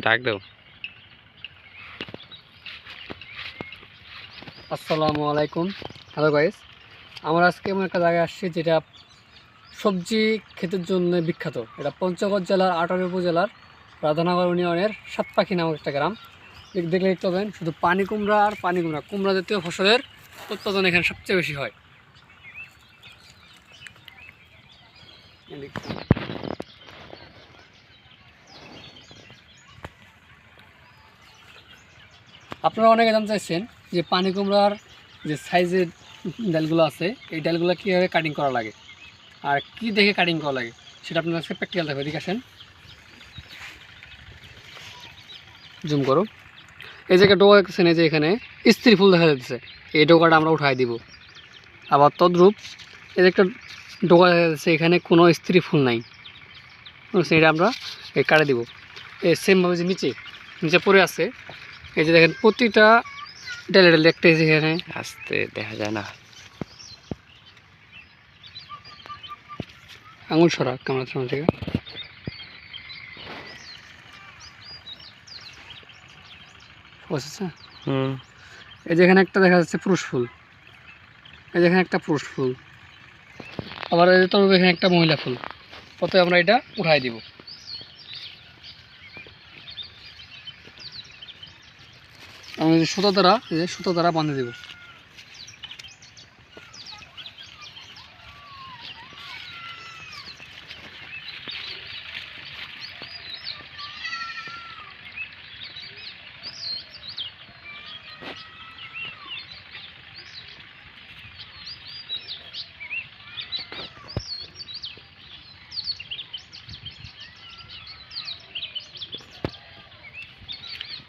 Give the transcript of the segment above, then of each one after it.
ডাক আসসালামু আলাইকুম। হ্যালো গাইস আমরা আজকে এমন একটা জায়গায় আসছি যেটা সবজি ক্ষেতের জন্য বিখ্যাত। এটা পঞ্চগড় জেলার আটারি উপজেলার রাধানগর ইউনিয়নের সাতপাখি নামক একটা গ্রাম। দেখ- দেখলে দেখতে পাবেন, শুধু পানি কুমড়া আর পানি কুমড়া। কুমড়া জাতীয় ফসলের উৎপাদন এখানে সবচেয়ে বেশি হয়। আপনারা অনেকে জানতে চাইছেন যে পানি কুমড়ার যে সাইজের ডালগুলো আছে, এই ডালগুলো কীভাবে কাটিং করা লাগে? আর কি দেখে কাটিং করা লাগে? সেটা আপনার কাছে প্র্যাকটিক্যাল দেখো এদিকে আসেন। জুম করো। এই জায়গায় ডোকা দেখতেছেন, এই যে এখানে স্ত্রী ফুল দেখা যাচ্ছে। এই ডোকাটা আমরা উঠাই দিব। আবার তদ্রূপ এই যে একটা ডোকা দেখা যাচ্ছে, এখানে কোনো স্ত্রী ফুল নাই। সেটা আমরা কাটে দিব। এই সেমভাবে যে নিচে নিচে পড়ে আছে এই যে দেখেন প্রতিটা ডালে ডালে একটা এখানে। আসতে দেখা যায় না। আঙুল সরা ক্যামেরার সামনে থেকে। হুম। এই যে এখানে একটা দেখা যাচ্ছে পুরুষ ফুল। এই যে এখানে একটা পুরুষ ফুল। আবার এই এখানে একটা মহিলা ফুল। প্রথমে আমরা এটা উঠাই দিব। আমরা সুতো দ্বারা সুতো দ্বারা বাঁধে দিব।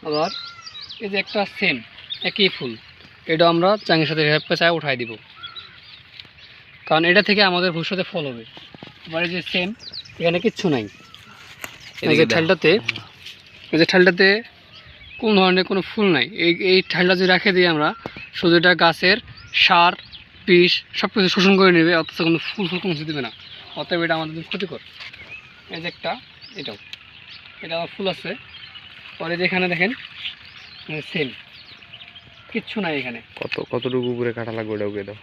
আবার এই যে একটা সেম একই ফুল এটা আমরা চাঙের সাথে এভাবে পেঁচায় উঠাই দিব। কারণ এটা থেকে আমাদের ভবিষ্যতে ফল হবে। এবার এই যে সেম এখানে কিচ্ছু নাই। এই যে ঠালটাতে এই যে ঠালটাতে কোন ধরনের কোনো ফুল নাই। এই এই ঠালটা যদি রেখে দিই আমরা শুধু এটা গাছের সার বিষ সব কিছু শোষণ করে নেবে অথচ কোনো ফুল ফুল কোনো দেবে না। অতএব এটা আমাদের জন্য ক্ষতিকর। এই যে একটা এটাও। এটা আমার ফুল আছে। পরে যেখানে দেখেন সেম কিচ্ছু নাই এখানে। কত কতটুকু উপরে কাটা লাগবে ওটা উগে দাও।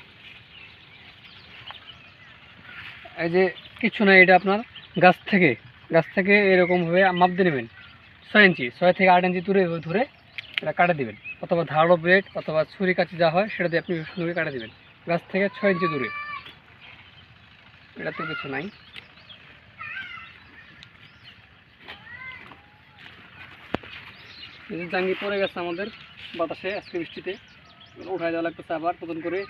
এই যে কিচ্ছু নাই এটা আপনার গাছ থেকে। গাছ থেকে এরকমভাবে মাপ দিয়ে নেবেন। ছয় ইঞ্চি ছয় থেকে আট ইঞ্চি দূরে ধরে এটা কাটে দিবেন। অথবা ধারালো ব্লেড অথবা ছুরি কাচি যা হয় সেটা দিয়ে আপনি সুন্দর করে কাটে দিবেন। গাছ থেকে ছয় ইঞ্চি দূরে। এটাতে কিছু নাই। এই জাঙ্গি পড়ে গেছে আমাদের বাতাসে, আজকে বৃষ্টিতে। উঠাই দেওয়া লাগতেছে আবার, নতুন করে।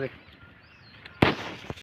দেখ।